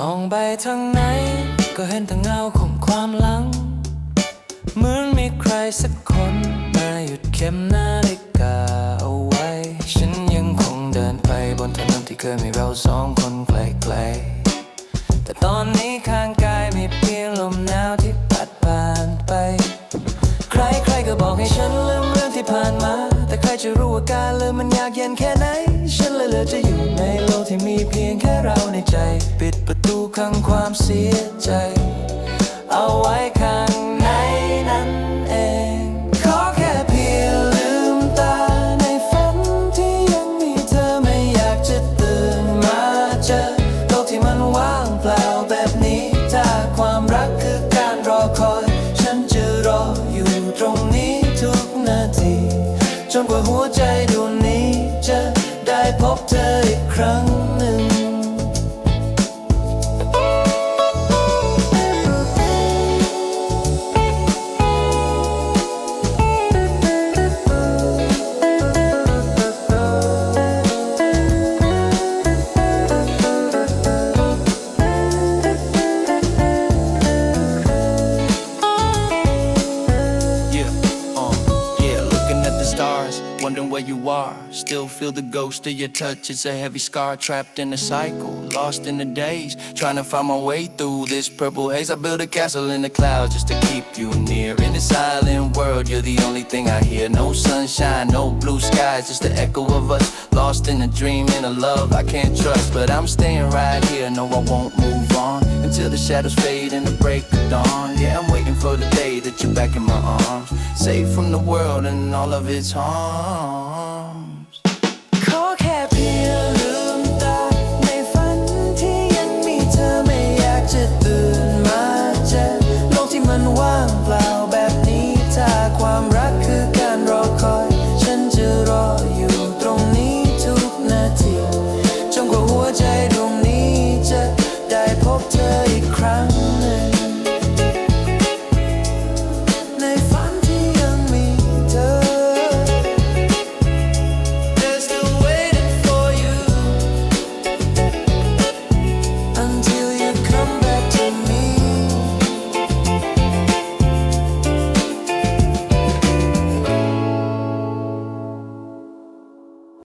มองไปทางไหน ก็เห็นแต่เงาของความหลัง เหมือนมีใครสักคนมาหยุดเข็มนาฬิกาเอาไว้ ฉันยังคงเดินไปบนถนนที่เคยมีเราสองคนไกลๆ แต่ตอนนี้ข้างกายมีเพียงลมหนาวที่พัดผ่านไป ใครๆก็บอกให้ฉันลืมเรื่องที่ผ่านมา แต่ใครจะรู้ว่าการลืมมันยากเย็นแค่ไหน ฉันเลยเลือกจะอยู่ในโลกที่มีเพียงแค่เราในใจ ดูขังความเสียใจ เอาไว้ข้างในนั้นเอง ขอแค่เพียงลืมตาในฝันที่ยังมีเธอไม่อยากจะตื่นมาเจอโลกที่มันว่างเปล่าแบบนี้ถ้าความรักคือการรอคอย ฉันจะรออยู่ตรงนี้ทุกนาที จนกว่าหัวใจดวงนี้จะได้พบเธออีกครั้ง are. Still feel the ghost of your touch. It's a heavy scar trapped in a cycle, lost in the days. Trying to find my way through this purple haze. I built a castle in the clouds just to keep you near. In this silent world, you're the only thing I hear. No sunshine, no blue skies, just the echo of us. Lost in a dream, in a love I can't trust. But I'm staying right here, no, I won't move until the shadows fade and the break of dawn. Yeah, I'm waiting for the day that you're back in my arms, safe from the world and all of its harm.